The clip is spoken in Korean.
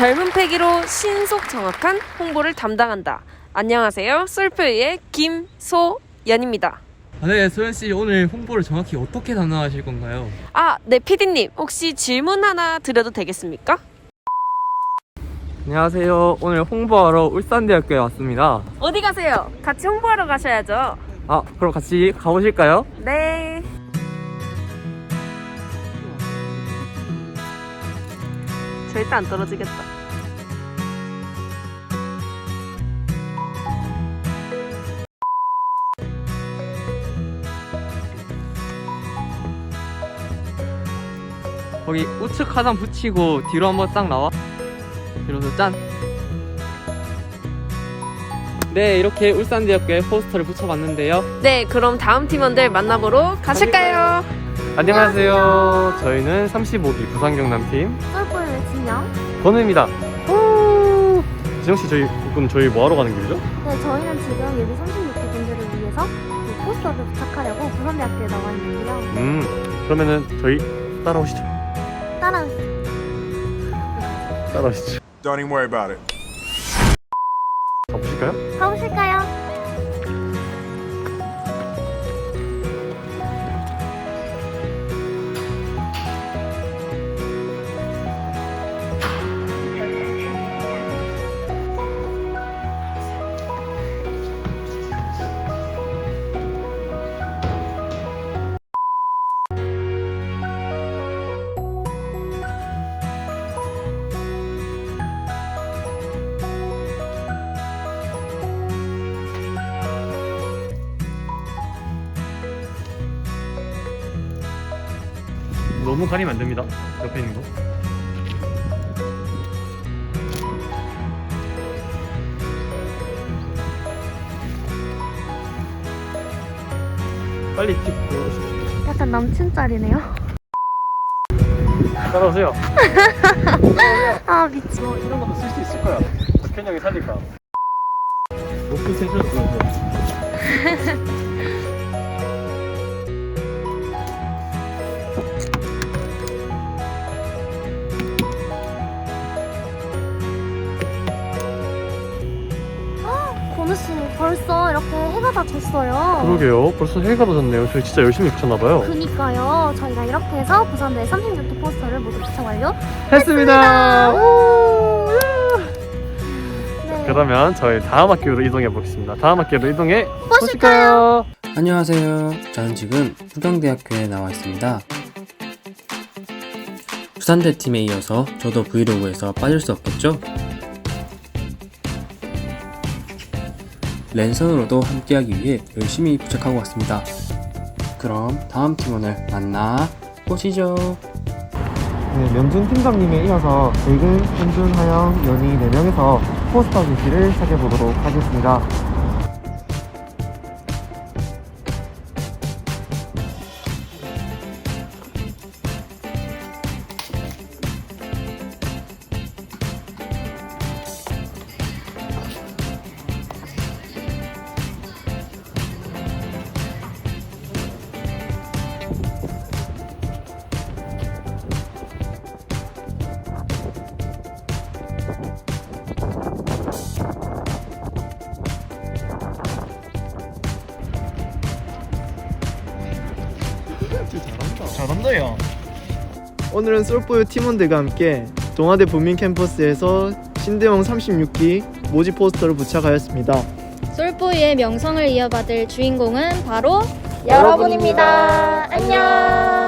젊은 패기로 신속 정확한 홍보를 담당한다. 안녕하세요. 솔프의 김소연입니다. 아, 네, 소연 씨 오늘 홍보를 정확히 어떻게 담당하실 건가요? 아, 네, 피디님. 혹시 질문 하나 드려도 되겠습니까? 안녕하세요. 오늘 홍보하러 울산대학교에 왔습니다. 어디 가세요? 같이 홍보하러 가셔야죠. 아, 그럼 같이 가보실까요? 네. 절대 안 떨어지겠다. 거기 우측 하단 붙이고 뒤로 한번 싹 나와. 뒤로서 짠. 네, 이렇게 울산대학교에 포스터를 붙여봤는데요. 네, 그럼 다음 팀원들 만나보러 가실까요? 안녕하세요. 저희는 35기 부산경남팀 썰보의 외친영. 권우입니다. 지영 씨, 저희 그럼 저희 뭐 하러 가는 길이죠? 네, 저희는 지금 예비 36기 분들을 위해서 그 포스터를 부착하려고 부산대학교에 나와 있는데요. 음, 그러면은 저희 따라오시죠. 따라 따라오시죠. Don't even worry about it. 가보실까요? 가보실까요? 너무 가리면 안 됩니다. 옆에 있는 거. 빨리 찍고. 약간 남친 짤이네요. 따라오세요. 아, 미치. 이거 이런 것도 쓸 수 있을 거야. 편형이 살릴까. 높은 세션 권우씨, 벌써 이렇게 해가 다 졌어요. 그러게요. 벌써 해가 졌네요. 저희 진짜 열심히 붙였나봐요. 그니까요. 저희가 이렇게 해서 부산대 36기 포스터를 모두 부착 완료. 했습니다. 우! 네. 그러면 저희 다음 학교로 이동해 보겠습니다. 다음 학교로 이동해 보실까요? 안녕하세요. 저는 지금 부경대학교에 나와 있습니다. 부산대 팀에 이어서 저도 브이로그에서 빠질 수 없겠죠? 랜선으로도 함께하기 위해 열심히 부착하고 왔습니다. 그럼 다음 팀원을 만나 보시죠. 네, 명준 팀장님에 이어서 백은, 현준, 하영, 연희 4명에서 포스터 글씨를 찾아보도록 하겠습니다. 야 오늘은 솔포유 팀원들과 함께 동아대 부민 캠퍼스에서 신대용 36기 모집 포스터를 부착하였습니다 솔보이의 명성을 이어받을 주인공은 바로 여러분입니다. 안녕.